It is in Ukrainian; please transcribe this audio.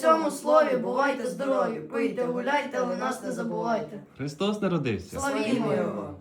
цьому слові, бувайте здорові, пийте, гуляйте, але нас не забувайте. Христос народився. Славімо його!